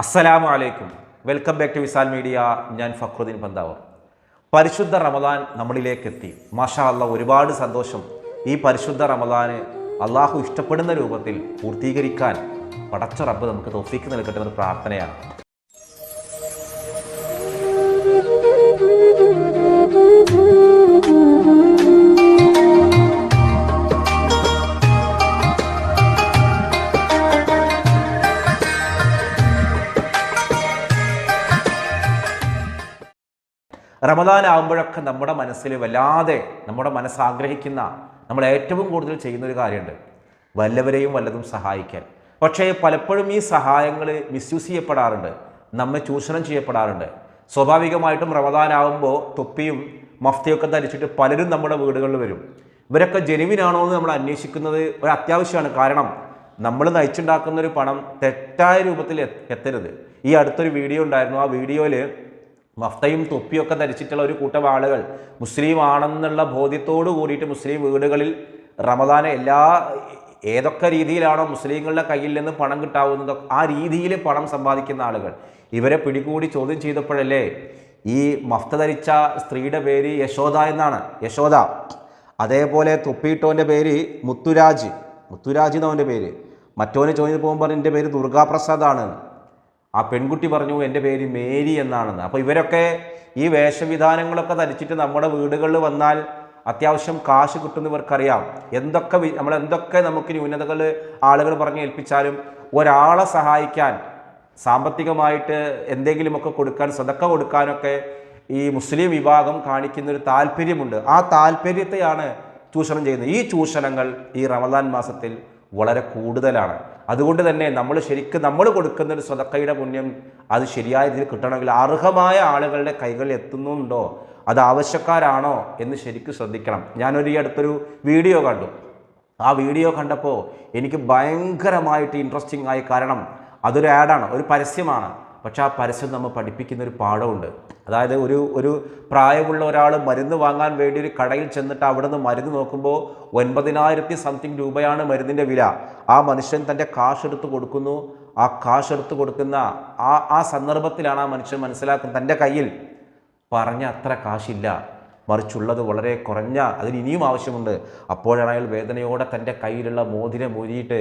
അസ്സലാമു അലൈക്കും. Welcome back to Visal media. ഞാൻ ഫക്രുദ്ദീൻ പന്താവ് പരിശുദ്ധ റമദാൻ നമ്മളിലേക്ക് എത്തി മാഷാ അല്ല ഒരുപാട് സന്തോഷം. ഈ പരിശുദ്ധ റമദാന് അള്ളാഹു ഇഷ്ടപ്പെടുന്ന രൂപത്തിൽ പൂർത്തീകരിക്കാൻ പടച്ച റബ്ബ് നമുക്ക് തോഫിക്ക് നൽകട്ടെ എന്ന പ്രാർത്ഥനയാണ്. റമദാൻ ആകുമ്പോഴൊക്കെ നമ്മുടെ മനസ്സിൽ വല്ലാതെ നമ്മുടെ മനസ്സ് ആഗ്രഹിക്കുന്ന നമ്മൾ ഏറ്റവും കൂടുതൽ ചെയ്യുന്ന ഒരു കാര്യമുണ്ട്. വല്ലവരെയും വല്ലതും സഹായിക്കാൻ. പക്ഷേ പലപ്പോഴും ഈ സഹായങ്ങൾ മിസ്യൂസ് ചെയ്യപ്പെടാറുണ്ട്. നമ്മെ ചൂഷണം ചെയ്യപ്പെടാറുണ്ട്. സ്വാഭാവികമായിട്ടും റമദാൻ ആകുമ്പോൾ തൊപ്പിയും മഫ്തിയൊക്കെ ധരിച്ചിട്ട് പലരും നമ്മുടെ വീടുകളിൽ വരും. ഇവരൊക്കെ ജനുവിനാണോ എന്ന് നമ്മൾ അന്വേഷിക്കുന്നത് ഒരു അത്യാവശ്യമാണ്. കാരണം നമ്മൾ നയിച്ചുണ്ടാക്കുന്ന ഒരു പണം തെറ്റായ രൂപത്തിൽ എത്തരുത്. ഈ അടുത്തൊരു വീഡിയോ ഉണ്ടായിരുന്നു. ആ വീഡിയോയിൽ മഫ്തയും തൊപ്പിയൊക്കെ ധരിച്ചിട്ടുള്ള ഒരു കൂട്ടം ആളുകൾ മുസ്ലിം ആണെന്നുള്ള ബോധ്യത്തോട് കൂടിയിട്ട് മുസ്ലിം വീടുകളിൽ റമദാനെ എല്ലാ ഏതൊക്കെ രീതിയിലാണോ മുസ്ലിങ്ങളുടെ കയ്യിൽ നിന്ന് പണം കിട്ടാവുന്നത് ആ രീതിയിൽ പണം സമ്പാദിക്കുന്ന ആളുകൾ. ഇവരെ പിടികൂടി ചോദ്യം ചെയ്തപ്പോഴല്ലേ ഈ മഫ്ത ധരിച്ച സ്ത്രീയുടെ പേര് യശോദ എന്നാണ്. യശോദ. അതേപോലെ തൊപ്പിയിട്ടോന്റെ പേര് മുത്തുരാജ്. മുത്തുരാജ് എന്നവന്റെ പേര്. മറ്റോന് ചോദിച്ചു പോകുമ്പോൾ എന്റെ പേര് ദുർഗാപ്രസാദാണ് ആ പെൺകുട്ടി പറഞ്ഞു എന്റെ പേര് മേരി എന്നാണെന്ന്. അപ്പോൾ ഇവരൊക്കെ ഈ വേഷവിധാനങ്ങളൊക്കെ ധരിച്ചിട്ട് നമ്മുടെ വീടുകളിൽ വന്നാൽ അത്യാവശ്യം കാശ് കിട്ടുന്ന ഇവർക്കറിയാം എന്തൊക്കെ നമ്മൾ എന്തൊക്കെ നമുക്ക് ന്യൂനതകൾ ആളുകൾ പറഞ്ഞ് ഏൽപ്പിച്ചാലും ഒരാളെ സഹായിക്കാൻ സാമ്പത്തികമായിട്ട് എന്തെങ്കിലുമൊക്കെ കൊടുക്കാൻ സ്വതക്ക കൊടുക്കാനൊക്കെ ഈ മുസ്ലിം വിഭാഗം കാണിക്കുന്ന ഒരു താല്പര്യമുണ്ട്. ആ താല്പര്യത്തെയാണ് ചൂഷണം ചെയ്യുന്നത്. ഈ ചൂഷണങ്ങൾ ഈ റമദാൻ മാസത്തിൽ വളരെ കൂടുതലാണ്. അതുകൊണ്ട് തന്നെ നമ്മൾ ശരിക്കും നമ്മൾ കൊടുക്കുന്ന ഒരു സ്വതക്കയുടെ പുണ്യം അത് ശരിയായ രീതിയിൽ കിട്ടണമെങ്കിൽ അർഹമായ ആളുകളുടെ കൈകളിൽ എത്തുന്നുണ്ടോ? അത് ആവശ്യക്കാരാണോ എന്ന് ശരിക്കും ശ്രദ്ധിക്കണം. ഞാനൊരു ഈ അടുത്തൊരു വീഡിയോ കണ്ടു. ആ വീഡിയോ കണ്ടപ്പോൾ എനിക്ക് ഭയങ്കരമായിട്ട് ഇൻട്രസ്റ്റിംഗ് ആയി കാരണം അതൊരു ആഡാണ് ഒരു പരസ്യമാണ്. പക്ഷേ ആ പരസ്യം നമ്മൾ പഠിപ്പിക്കുന്ന ഒരു പാഠമുണ്ട്. അതായത് ഒരു ഒരു പ്രായമുള്ള ഒരാൾ മരുന്ന് വാങ്ങാൻ വേണ്ടി ഒരു കടയിൽ ചെന്നിട്ട് അവിടെ നിന്ന് മരുന്ന് നോക്കുമ്പോൾ ഒൻപതിനായിരത്തി സംതിങ് രൂപയാണ് മരുന്നിന്റെ വില. ആ മനുഷ്യൻ തന്റെ കാശ് എടുത്ത് കൊടുക്കുന്നു. ആ കാശ് എടുത്ത് കൊടുക്കുന്ന ആ ആ സന്ദർഭത്തിലാണ് ആ മനുഷ്യൻ മനസ്സിലാക്കുന്നത്. തന്റെ കയ്യിൽ പറഞ്ഞ അത്ര കാശില്ല. മറിച്ചുള്ളത് വളരെ കുറഞ്ഞ അതിന് ഇനിയും ആവശ്യമുണ്ട്. അപ്പോഴാണ് അയാൾ വേദനയോടെ തന്റെ കയ്യിലുള്ള മോതിരം ഊരിയിട്ട്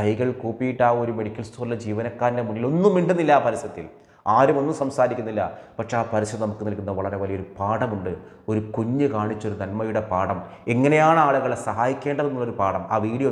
കൈകൾ കൂപ്പിയിട്ട് ആ ഒരു മെഡിക്കൽ സ്റ്റോറിലെ ജീവനക്കാരന്റെ മുന്നിൽ ഒന്നും മിണ്ടുന്നില്ല ആ പരസ്യത്തിൽ. ആരും ഒന്നും സംസാരിക്കുന്നില്ല. പക്ഷെ ആ പരസ്യം നമുക്ക് നൽകുന്ന വളരെ വലിയൊരു പാഠമുണ്ട്. ഒരു കുഞ്ഞ് കാണിച്ചൊരു നന്മയുടെ പാഠം. എങ്ങനെയാണ് ആളുകളെ സഹായിക്കേണ്ടതെന്നുള്ളൊരു പാഠം. ആ വീഡിയോ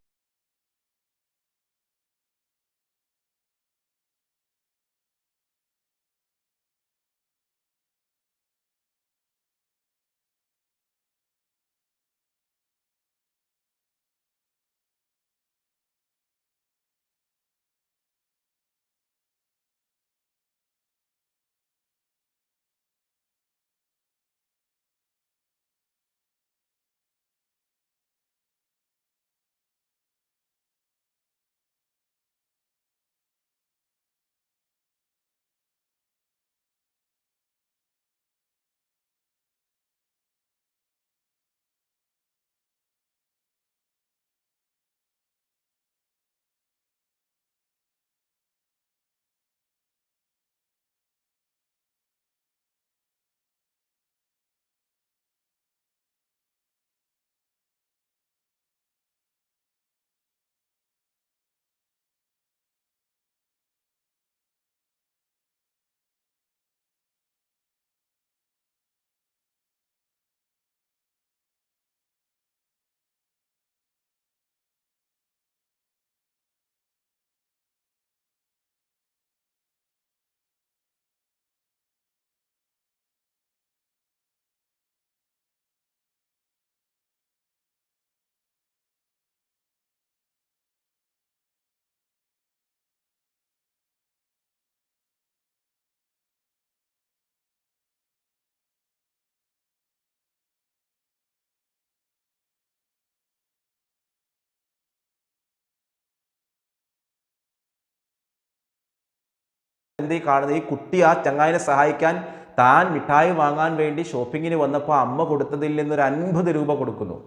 ഈ കാണുന്നത്? ഈ കുട്ടി ആ ചങ്ങായിനെ സഹായിക്കാൻ താൻ മിഠായി വാങ്ങാൻ വേണ്ടി ഷോപ്പിങ്ങിന് വന്നപ്പോൾ അമ്മ കൊടുത്തതിൽ നിന്നൊരു അൻപത് രൂപ കൊടുക്കുന്നു.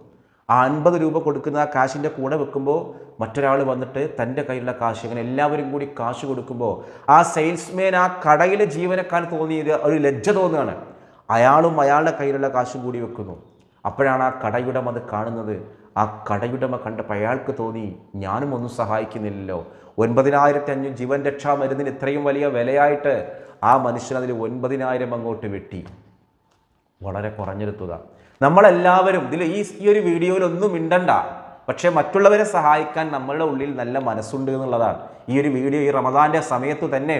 ആ അൻപത് രൂപ കൊടുക്കുന്ന ആ കാശിന്റെ കൂടെ വെക്കുമ്പോൾ മറ്റൊരാൾ വന്നിട്ട് തന്റെ കയ്യിലുള്ള കാശ് അങ്ങനെ എല്ലാവരും കൂടി കാശ് കൊടുക്കുമ്പോൾ ആ സെയിൽസ്മാൻ ആ കടയിലെ ജീവനക്കാരൻ തോന്നിയത് ഒരു ലജ്ജ തോന്നുകയാണ്. അയാളും അയാളുടെ കയ്യിലുള്ള കാശും കൂടി വെക്കുന്നു. അപ്പോഴാണ് ആ കടയുടമ അത് കാണുന്നത്. ആ കടയുടമ കണ്ടപ്പോൾ അയാൾക്ക് തോന്നി ഞാനും ഒന്നും സഹായിക്കുന്നില്ലല്ലോ. ഒൻപതിനായിരത്തി അഞ്ഞൂറ് ജീവൻ രക്ഷാ മരുന്നിന് ഇത്രയും വലിയ വിലയായിട്ട് ആ മനുഷ്യൻ അതിൽ ഒൻപതിനായിരം അങ്ങോട്ട് വെട്ടി. വളരെ കുറഞ്ഞൊരു തുക നമ്മളെല്ലാവരും ഇതിൽ ഈ ഈ ഒരു വീഡിയോയിലൊന്നും മിണ്ടണ്ട. പക്ഷേ മറ്റുള്ളവരെ സഹായിക്കാൻ നമ്മളുടെ ഉള്ളിൽ നല്ല മനസ്സുണ്ട് എന്നുള്ളതാണ്. ഈ ഒരു വീഡിയോ ഈ റമദാന്റെ സമയത്ത് തന്നെ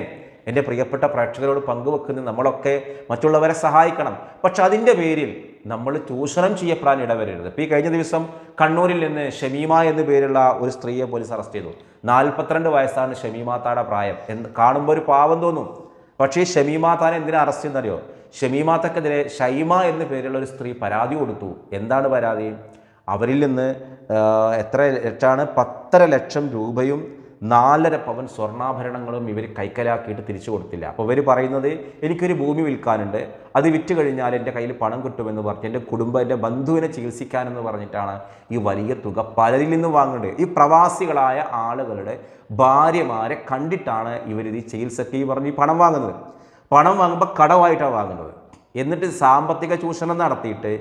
എന്റെ പ്രിയപ്പെട്ട പ്രേക്ഷകരോട് പങ്കുവെക്കുന്നത് നമ്മളൊക്കെ മറ്റുള്ളവരെ സഹായിക്കണം. പക്ഷെ അതിന്റെ പേരിൽ നമ്മൾ ചൂഷണം ചെയ്യപ്പെടാൻ ഇടവരരുത്. ഇപ്പോൾ ഈ കഴിഞ്ഞ ദിവസം കണ്ണൂരിൽ നിന്ന് ഷമീമ എന്ന പേരുള്ള ഒരു സ്ത്രീയെ പോലീസ് അറസ്റ്റ് ചെയ്തു. നാൽപ്പത്തിരണ്ട് വയസ്സാണ് ഷമീമാത്താടെ പ്രായം. എന്ന് കാണുമ്പോൾ ഒരു പാവം തോന്നും. പക്ഷേ ഷമീമാത്താനെ എന്തിനാ അറസ്റ്റ് ചെയ്യുന്നറിയോ? ഷമീമാത്തക്കെതിരെ ഷൈമ എന്ന പേരുള്ള ഒരു സ്ത്രീ പരാതി കൊടുത്തു. എന്താണ് പരാതി? അവരിൽ നിന്ന് എത്ര ലക്ഷമാണ് പത്തര ലക്ഷം രൂപയും നാലര പവൻ സ്വർണാഭരണങ്ങളും ഇവർ കൈക്കലാക്കിയിട്ട് തിരിച്ചു കൊടുത്തില്ല. അപ്പോൾ ഇവർ പറയുന്നത് എനിക്കൊരു ഭൂമി വിൽക്കാനുണ്ട് അത് വിറ്റ് കഴിഞ്ഞാൽ എന്റെ കയ്യിൽ പണം കിട്ടുമെന്ന് പറഞ്ഞ് എന്റെ കുടുംബം എന്റെ ബന്ധുവിനെ ചികിത്സിക്കാനെന്ന് പറഞ്ഞിട്ടാണ് ഈ വലിയ തുക പലരിൽ നിന്നും വാങ്ങുന്നത് ഈ പ്രവാസികളായ ആളുകളുടെ ഭാര്യമാരെ കണ്ടിട്ടാണ് ഇവരിത് ഈ ചികിത്സയ്ക്ക് ഈ പറഞ്ഞ് പണം വാങ്ങുന്നത്. പണം വാങ്ങുമ്പോൾ കടവായിട്ടാണ് വാങ്ങുന്നത്. എന്നിട്ട് സാമ്പത്തിക ചൂഷണം നടത്തിയിട്ട്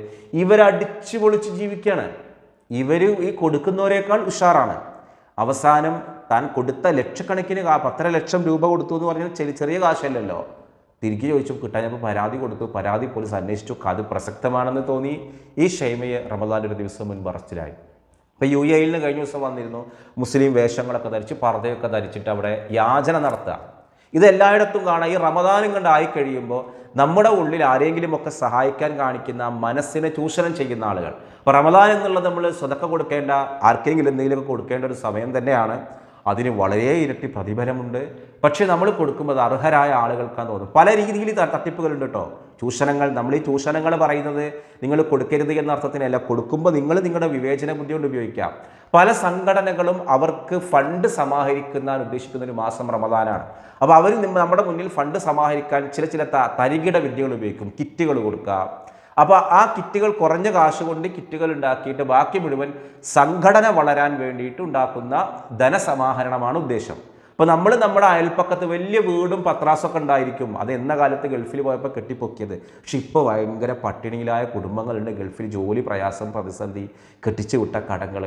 ഇവരടിച്ചു പൊളിച്ച് ജീവിക്കുകയാണ് ഇവർ ഈ കൊടുക്കുന്നവരെക്കാൾ ഉഷാറാണ്. അവസാനം താൻ കൊടുത്ത ലക്ഷക്കണക്കിന് പത്തര ലക്ഷം രൂപ കൊടുത്തു എന്ന് പറഞ്ഞാൽ ചെറിയ ചെറിയ കാശല്ലല്ലോ. തിരികെ ചോദിച്ചു കിട്ടാഞ്ഞപ്പോൾ പരാതി കൊടുത്തു. പരാതി പോലീസ് അന്വേഷിച്ചു. അത് പ്രസക്തമാണെന്ന് തോന്നി. ഈ ഷൈമയെ റമദാൻ ഒരു ദിവസം മുൻപ് അറസ്റ്റിലായി. ഇപ്പോൾ യു എയിൽ നിന്ന് കഴിഞ്ഞ ദിവസം വന്നിരുന്നു. മുസ്ലിം വേഷങ്ങളൊക്കെ ധരിച്ച് പർദ്ദയൊക്കെ ധരിച്ചിട്ട് അവിടെ യാചന നടത്തുക. ഇത് എല്ലായിടത്തും കാണാം. ഈ റമദാനും കണ്ടായി കഴിയുമ്പോൾ നമ്മുടെ ഉള്ളിൽ ആരെങ്കിലുമൊക്കെ സഹായിക്കാൻ കാണിക്കുന്ന മനസ്സിനെ ചൂഷണം ചെയ്യുന്ന ആളുകൾ. അപ്പോൾ റമദാൻ എന്നുള്ളത് നമ്മൾ സ്വതക്ക കൊടുക്കേണ്ട ആർക്കെങ്കിലും എന്തെങ്കിലുമൊക്കെ കൊടുക്കേണ്ട ഒരു സമയം തന്നെയാണ്. അതിന് വളരെ ഇരട്ടി പ്രതിഫലമുണ്ട്. പക്ഷേ നമ്മൾ കൊടുക്കുമ്പോൾ അർഹരായ ആളുകൾക്കാന്ന് തോന്നും പല രീതിയിൽ തട്ടിപ്പുകളുണ്ട് കേട്ടോ ചൂഷണങ്ങൾ നമ്മൾ ഈ ചൂഷണങ്ങൾ പറയുന്നത് നിങ്ങൾ കൊടുക്കരുത് എന്ന അർത്ഥത്തിനല്ല. കൊടുക്കുമ്പോൾ നിങ്ങൾ നിങ്ങളുടെ വിവേചന ബുദ്ധി കൊണ്ട് ഉപയോഗിക്കാം. പല സംഘടനകളും അവർക്ക് ഫണ്ട് സമാഹരിക്കുന്ന ഉദ്ദേശിക്കുന്ന ഒരു മാസം റമദാനാണ്. അപ്പോൾ അവർ നമ്മുടെ മുന്നിൽ ഫണ്ട് സമാഹരിക്കാൻ ചില ചില തരികിട വിദ്യകൾ ഉപയോഗിക്കും. കിറ്റുകൾ കൊടുക്കുക അപ്പോൾ ആ കിറ്റുകൾ കുറഞ്ഞ കാശ് കൊണ്ട് കിറ്റുകൾ ഉണ്ടാക്കിയിട്ട് ബാക്കി മുഴുവൻ സംഘടന വളരാൻ വേണ്ടിയിട്ട് ഉണ്ടാക്കുന്ന ധനസമാഹരണമാണ് ഉദ്ദേശം. അപ്പോൾ നമ്മൾ നമ്മുടെ അയൽപ്പക്കത്ത് വലിയ വീടും പത്രാസൊക്കെ ഉണ്ടായിരിക്കും. അത് എന്ന കാലത്ത് ഗൾഫിൽ പോയപ്പോൾ കെട്ടിപ്പൊക്കിയത്. പക്ഷെ ഇപ്പോൾ ഭയങ്കര പട്ടിണിയിലായ കുടുംബങ്ങളുണ്ട്. ഗൾഫിൽ ജോലി പ്രയാസം പ്രതിസന്ധി കെട്ടിച്ചു വിട്ട കടങ്ങൾ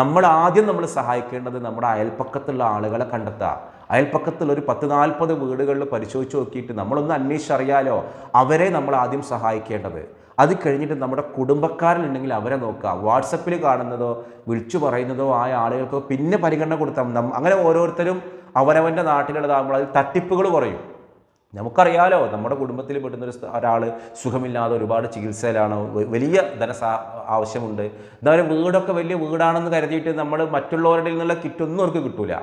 നമ്മൾ ആദ്യം നമ്മൾ സഹായിക്കേണ്ടത് നമ്മുടെ അയൽപ്പക്കത്തുള്ള ആളുകളെ കണ്ടെത്തുക അയൽപ്പക്കത്തുള്ള ഒരു പത്ത് നാൽപ്പത് വീടുകളിൽ പരിശോധിച്ച് നോക്കിയിട്ട് നമ്മളൊന്ന് അന്വേഷിച്ചറിയാലോ അവരെ നമ്മൾ ആദ്യം സഹായിക്കേണ്ടത്. അത് കഴിഞ്ഞിട്ട് നമ്മുടെ കുടുംബക്കാരിലുണ്ടെങ്കിൽ അവരെ നോക്കുക. വാട്സപ്പിൽ കാണുന്നതോ വിളിച്ചു പറയുന്നതോ ആയ ആളുകൾക്കോ പിന്നെ പരിഗണന കൊടുത്താൽ അങ്ങനെ ഓരോരുത്തരും അവനവന്റെ നാട്ടിലുള്ളതാകുമ്പോൾ അതിൽ തട്ടിപ്പുകൾ കുറയും. നമുക്കറിയാലോ നമ്മുടെ കുടുംബത്തിൽ പെടുന്ന ഒരു ഒരാൾ സുഖമില്ലാതെ ഒരുപാട് ചികിത്സയിലാണ്. വലിയ ധനസാ ആവശ്യമുണ്ട്. എന്തായാലും വീടൊക്കെ വലിയ വീടാണെന്ന് കരുതിയിട്ട് നമ്മൾ മറ്റുള്ളവരുടെ നിന്നുള്ള കിറ്റൊന്നും അവർക്ക് കിട്ടൂല.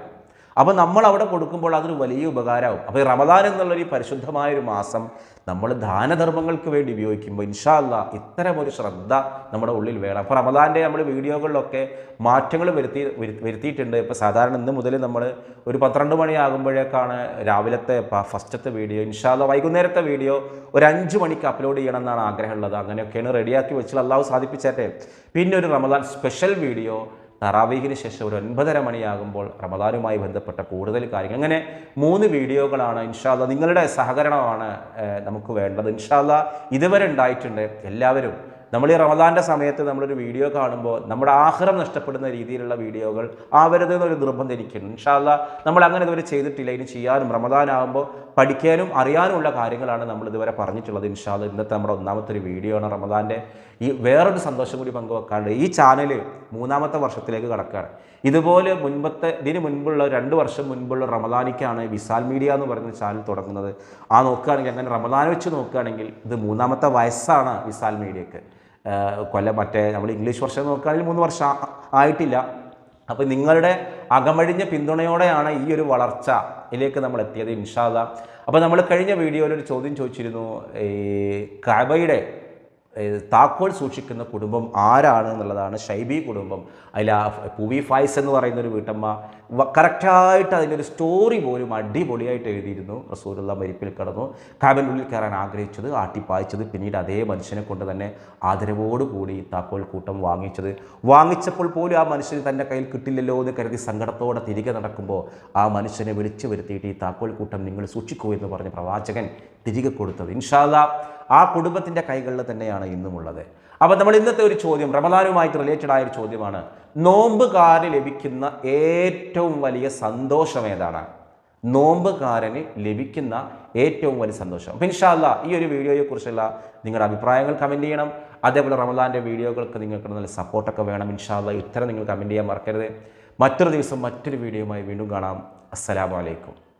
അപ്പോൾ നമ്മൾ അവിടെ കൊടുക്കുമ്പോൾ അതൊരു വലിയ ഉപകാരമാവും. അപ്പോൾ ഈ റമദാൻ എന്നുള്ളൊരു പരിശുദ്ധമായൊരു മാസം നമ്മൾ ദാനധർമ്മങ്ങൾക്ക് വേണ്ടി ഉപയോഗിക്കുമ്പോൾ ഇൻഷാല്ല ഇത്തരം ഒരു ശ്രദ്ധ നമ്മുടെ ഉള്ളിൽ വേണം. അപ്പോൾ റമദാന്റെ നമ്മൾ വീഡിയോകളിലൊക്കെ മാറ്റങ്ങൾ വരുത്തി വരുത്തി- വരുത്തിയിട്ടുണ്ട്. ഇപ്പോൾ സാധാരണ ഇന്ന് മുതൽ നമ്മൾ ഒരു പന്ത്രണ്ട് മണിയാകുമ്പോഴേക്കാണ് രാവിലത്തെ ഫസ്റ്റത്തെ വീഡിയോ. ഇൻഷാല്ല വൈകുന്നേരത്തെ വീഡിയോ ഒരു അഞ്ച് മണിക്ക് അപ്ലോഡ് ചെയ്യണം എന്നാണ് ആഗ്രഹമുള്ളത്. അങ്ങനെയൊക്കെയാണ് റെഡിയാക്കി വെച്ചാൽ അള്ളാഹു സാധിപ്പിച്ചേട്ടെ. പിന്നെ ഒരു റമദാൻ സ്പെഷ്യൽ വീഡിയോ തറാവീഹിന് ശേഷം ഒരു ഒൻപതര മണിയാകുമ്പോൾ റമദാനുമായി ബന്ധപ്പെട്ട കൂടുതൽ കാര്യങ്ങൾ. അങ്ങനെ മൂന്ന് വീഡിയോകളാണ് ഇൻഷാല്ല നിങ്ങളുടെ സഹകരണമാണ് നമുക്ക് വേണ്ടത്. ഇൻഷാല്ല ഇതുവരെ ഉണ്ടായിട്ടുണ്ട് എല്ലാവരും. നമ്മൾ ഈ റമദാന്റെ സമയത്ത് നമ്മളൊരു വീഡിയോ കാണുമ്പോൾ നമ്മുടെ ആഹാരം നഷ്ടപ്പെടുന്ന രീതിയിലുള്ള വീഡിയോകൾ ആവരുത് എന്നൊരു നിർബന്ധം ഇരിക്കുന്നു ഇൻഷാല്ല നമ്മൾ അങ്ങനെ ഇതുവരെ ചെയ്തിട്ടില്ല. ഇനി ചെയ്യാനും റമദാനാകുമ്പോൾ പഠിക്കാനും അറിയാനുമുള്ള കാര്യങ്ങളാണ് നമ്മൾ ഇതുവരെ പറഞ്ഞിട്ടുള്ളത് ഇൻഷാല്ല ഇന്നത്തെ നമ്മുടെ ഒന്നാമത്തെ ഒരു വീഡിയോ ആണ് റമദാന്റെ ഈ വേറൊരു സന്തോഷം കൂടി പങ്കുവെക്കാണ്ട് ഈ ചാനൽ മൂന്നാമത്തെ വർഷത്തിലേക്ക് കടക്കുകയാണ്. ഇതുപോലെ മുൻപത്തെ ഇതിന് മുൻപുള്ള രണ്ട് വർഷം മുൻപുള്ള റമദാനിക്കാണ് വിസാൽ മീഡിയ എന്ന് പറയുന്ന ചാനൽ തുടങ്ങുന്നത്. ആ നോക്കുകയാണെങ്കിൽ അങ്ങനെ റമദാൻ വെച്ച് നോക്കുകയാണെങ്കിൽ ഇത് മൂന്നാമത്തെ വയസ്സാണ് വിസാൽ മീഡിയക്ക്. കൊല്ലം മറ്റേ നമ്മൾ ഇംഗ്ലീഷ് വർഷം നോക്കുകയാണെങ്കിൽ മൂന്ന് വർഷം ആയിട്ടില്ല. അപ്പോൾ നിങ്ങളുടെ അകമഴിഞ്ഞ പിന്തുണയോടെയാണ് ഈ ഒരു വളർച്ച ഇതിലേക്ക് നമ്മൾ എത്തിയത് ഇൻഷാദ അപ്പോൾ നമ്മൾ കഴിഞ്ഞ വീഡിയോയിൽ ഒരു ചോദ്യം ചോദിച്ചിരുന്നു ഈ കബയുടെ താക്കോൽ സൂക്ഷിക്കുന്ന കുടുംബം ആരാണ് എന്നുള്ളതാണ് ഷൈബി കുടുംബം. അതിൽ ആ പൂവി ഫായ്സ് എന്ന് പറയുന്ന ഒരു വീട്ടമ്മ കറക്റ്റായിട്ട് അതിന്റെ ഒരു സ്റ്റോറി പോലും അടിപൊളിയായിട്ട് എഴുതിയിരുന്നു. റസൂലുള്ള മരിപ്പിൽ കടന്നു. കാബിനുള്ളിൽ കയറാൻ ആഗ്രഹിച്ചത് ആട്ടിപ്പായച്ചത് പിന്നീട് അതേ മനുഷ്യനെ കൊണ്ട് തന്നെ ആദരവോടുകൂടി കൂടി താക്കോൽ കൂട്ടം വാങ്ങിച്ചത്. വാങ്ങിച്ചപ്പോൾ പോലും ആ മനുഷ്യന് തന്റെ കയ്യിൽ കിട്ടില്ലല്ലോ എന്ന് കരുതി സങ്കടത്തോടെ തിരികെ നടക്കുമ്പോൾ ആ മനുഷ്യനെ വിളിച്ചു വരുത്തിയിട്ട് ഈ താക്കോൽ കൂട്ടം നിങ്ങൾ സൂക്ഷിക്കൂ എന്ന് പറഞ്ഞ പ്രവാചകൻ തിരികെ കൊടുത്തത്. ഇൻഷാല്ല ആ കുടുംബത്തിന്റെ കൈകളിൽ തന്നെയാണ് ഇന്നുമുള്ളത്. അപ്പോൾ നമ്മൾ ഇന്നത്തെ ഒരു ചോദ്യം റമദാനുമായിട്ട് റിലേറ്റഡ് ആയ ഒരു ചോദ്യമാണ്. നോമ്പുകാരന് ലഭിക്കുന്ന ഏറ്റവും വലിയ സന്തോഷം ഏതാണ്? നോമ്പുകാരന് ലഭിക്കുന്ന ഏറ്റവും വലിയ സന്തോഷം. അപ്പം ഇൻഷാല്ല ഈ ഒരു വീഡിയോയെക്കുറിച്ചുള്ള നിങ്ങളുടെ അഭിപ്രായങ്ങൾ കമന്റ് ചെയ്യണം. അതേപോലെ റമദാന്റെ വീഡിയോകൾക്ക് നിങ്ങൾക്ക് നല്ല സപ്പോർട്ടൊക്കെ വേണം. ഇൻഷാല്ല ഇത്തരം നിങ്ങൾ കമന്റ് ചെയ്യാൻ മറക്കരുത്. മറ്റൊരു ദിവസം മറ്റൊരു വീഡിയോയുമായി വീണ്ടും കാണാം. അസ്സലാമു അലൈക്കും.